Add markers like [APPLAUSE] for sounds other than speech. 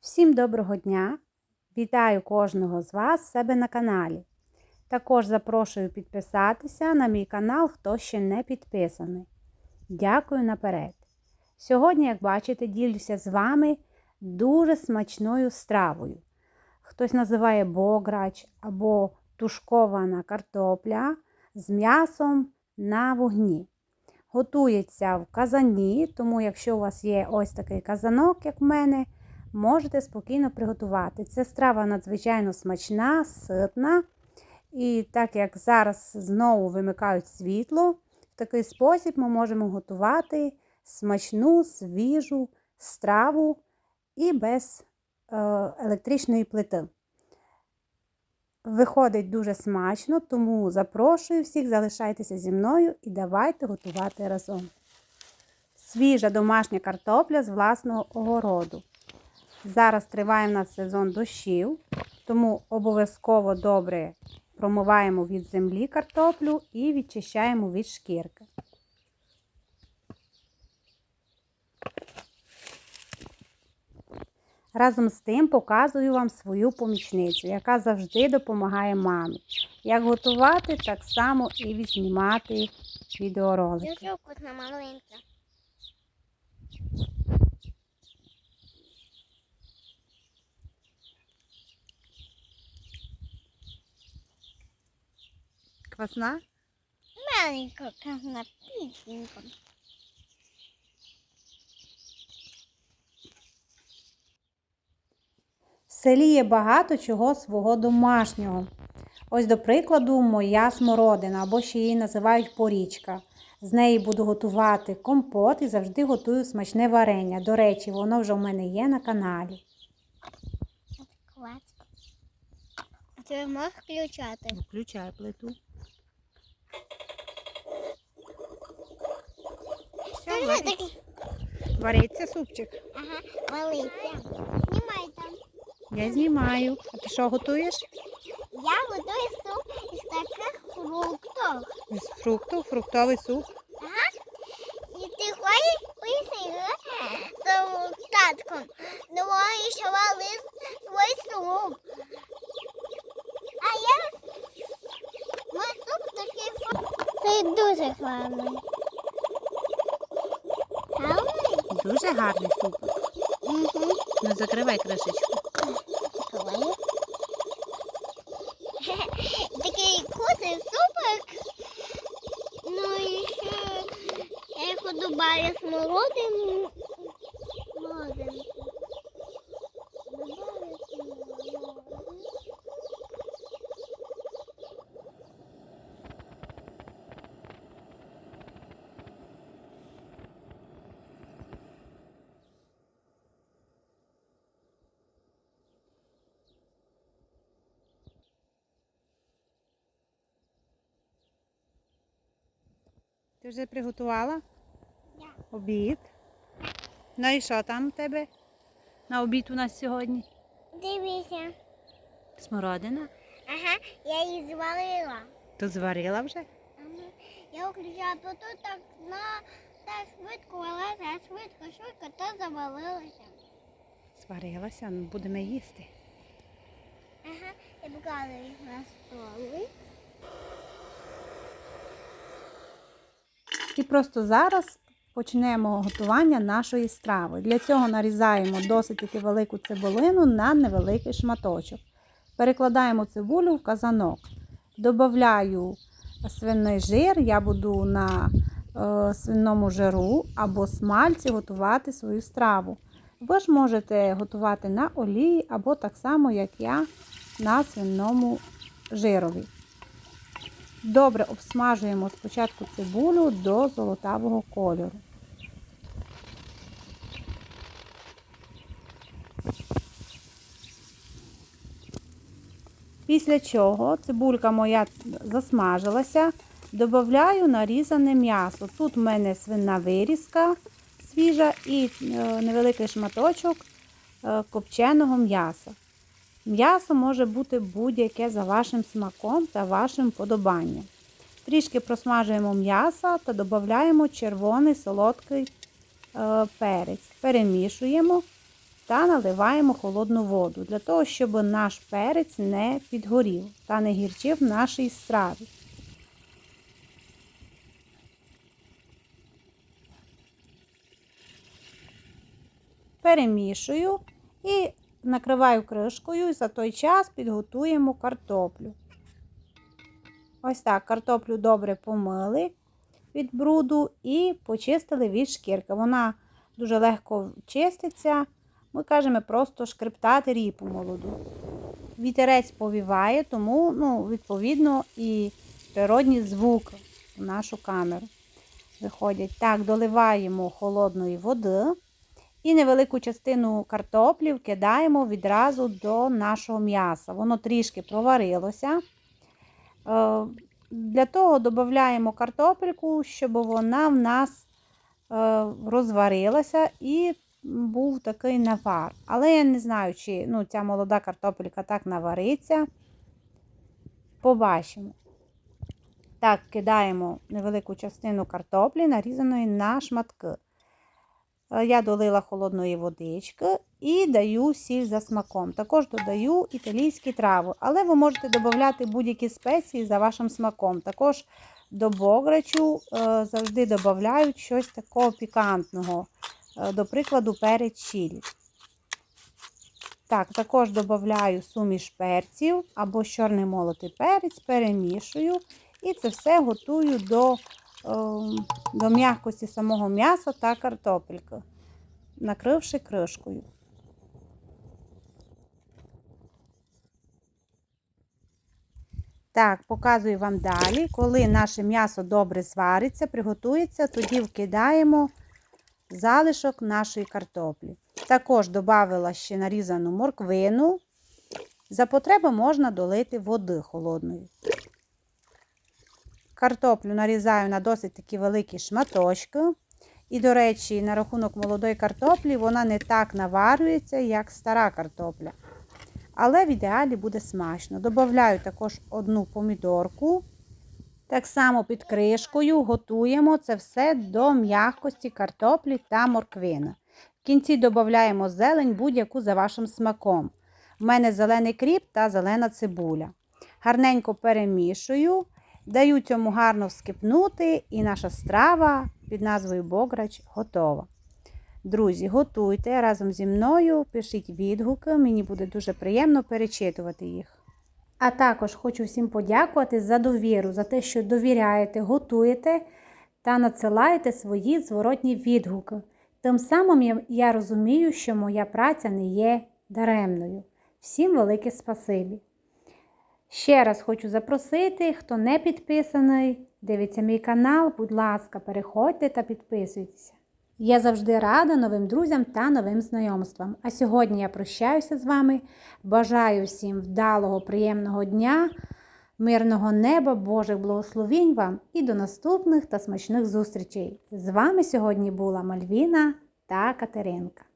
Всім доброго дня! Вітаю кожного з вас себе на каналі. Також запрошую підписатися на мій канал, хто ще не підписаний. Дякую наперед! Сьогодні, як бачите, ділюся з вами дуже смачною стравою. Хтось називає бограч або тушкована картопля з м'ясом на вогні. Готується в казані, тому якщо у вас є ось такий казанок, як в мене, можете спокійно приготувати. Це страва надзвичайно смачна, ситна. І так як зараз знову вимикають світло, в такий спосіб ми можемо готувати смачну, свіжу страву і без е, електричної плити. Виходить дуже смачно, тому запрошую всіх, залишайтеся зі мною і давайте готувати разом. Свіжа домашня картопля з власного огороду. Зараз триває в нас сезон дощів, тому обов'язково добре промиваємо від землі картоплю і відчищаємо від шкірки. Разом з тим показую вам свою помічницю, яка завжди допомагає мамі. Як готувати, так само і відзнімати відеоролики. Дуже маленька. Квасна? Маленька, как на. В селі є багато чого свого домашнього. Ось, до прикладу, моя смородина, або ще її називають порічка. З неї буду готувати компот і завжди готую смачне варення. До речі, воно вже в мене є на каналі. Клас. А ти можеш включати? Включай плиту. Що? Вариться супчик. Ага, валиться. Знімай там. Я знімаю. А ти що готуєш? Я готую суп із таких фруктів. З фруктів, фруктовий суп. Ага. І ти хочеш писати з татком. Давай ще вали свій суп. А я мій суп такий фрукт. Це дуже гарний. Дуже гарний суп. Угу. Ну закривай кришечку. Закриваю. [LAUGHS] Такий вкусний супик. Ну і ще я подобаю смородину. смородину. Ти вже приготувала Я. обід. Ну і що там у тебе? На обід у нас сьогодні? Дивися. Смородина. Ага, я її зварила. Ти зварила вже? Ага. Я включила тут так на так швидко вилазить, а швидко, швидко, то завалилося. Сварилася, ну будемо їсти. Ага, я покладу їх на стол. І просто зараз почнемо готування нашої страви. Для цього нарізаємо досить таки велику цибулину на невеликий шматочок. Перекладаємо цибулю в казанок. Добавляю свиний жир, я буду на е, свиному жиру або смальці готувати свою страву. Ви ж можете готувати на олії або так само, як я, на свиному жирові. Добре обсмажуємо спочатку цибулю до золотавого кольору. Після чого цибулька моя засмажилася, додаю нарізане м'ясо. Тут в мене свина вирізка свіжа і е, невеликий шматочок е, копченого м'яса. М'ясо може бути будь-яке за вашим смаком та вашим подобанням. Трішки просмажуємо м'ясо та додаємо червоний солодкий е, перець. Перемішуємо та наливаємо холодну воду для того, щоб наш перець не підгорів та не гірчив нашій страві. Перемішую і накриваю кришкою і за той час підготуємо картоплю. Ось так, картоплю добре помили від бруду і почистили від шкірки. Вона дуже легко чиститься. Ми кажемо просто шкрептати ріпу молоду. Вітерець повіває, тому, ну, відповідно, і природні звуки в нашу камеру виходять. Так, доливаємо холодної води і невелику частину картоплі вкидаємо відразу до нашого м'яса. Воно трішки проварилося. Е, Для того додаємо картопельку, щоб вона в нас е, розварилася і був такий навар. Але я не знаю, чи ну, ця молода картопелька так навариться. Побачимо. Так, кидаємо невелику частину картоплі, нарізаної на шматки. Е, Я долила холодної водички і даю сіль за смаком. Також додаю італійські трави, але ви можете додати будь-які спеції за вашим смаком. Також до бограчу е, завжди додають щось такого пікантного, Е, до прикладу, перець чилі. Так, також додаю суміш перців або чорний молотий перець, перемішую і це все готую до, до м'якості самого м'яса та картопельки, накривши кришкою. Так, показую вам далі. Коли наше м'ясо добре звариться, приготується, тоді вкидаємо залишок нашої картоплі. Також додала ще нарізану морквину. За потреби можна долити води холодної. Картоплю нарізаю на досить такі великі шматочки. І, до речі, на рахунок молодої картоплі вона не так наварюється, як стара картопля. Але в ідеалі буде смачно. Добавляю також одну помідорку. Так само під кришкою готуємо це все до м'якості картоплі та морквини. В кінці додаємо зелень будь-яку за вашим смаком. У мене зелений кріп та зелена цибуля. Гарненько перемішую, даю цьому гарно вскипнути, і наша страва під назвою Бограч готова. Друзі, готуйте разом зі мною, пишіть відгуки, мені буде дуже приємно перечитувати їх. А також хочу всім подякувати за довіру, за те, що довіряєте, готуєте та надсилаєте свої зворотні відгуки. Тим самим я, розумію, що моя праця не є даремною. Всім велике спасибі! Ще раз хочу запросити, хто не підписаний, дивиться мій канал, будь ласка, переходьте та підписуйтеся. Я завжди рада новим друзям та новим знайомствам. А сьогодні я прощаюся з вами. Бажаю всім вдалого, приємного дня, мирного неба, Божих благословінь вам і до наступних та смачних зустрічей. З вами сьогодні була Мальвіна та Катеринка.